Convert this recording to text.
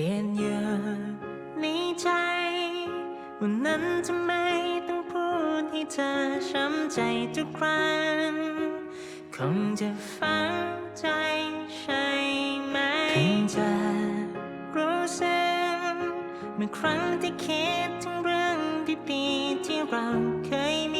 ลี่ยนเยอะในใจ วันนั้นทำไมต้องพูดให้เธอช้ำใจทุกครั้งคงจะฟังใจใช่ไหมเพียงจะรู้สึกเมื่อครั้งที่คิดถึงเรื่องดีๆที่เราเคยมี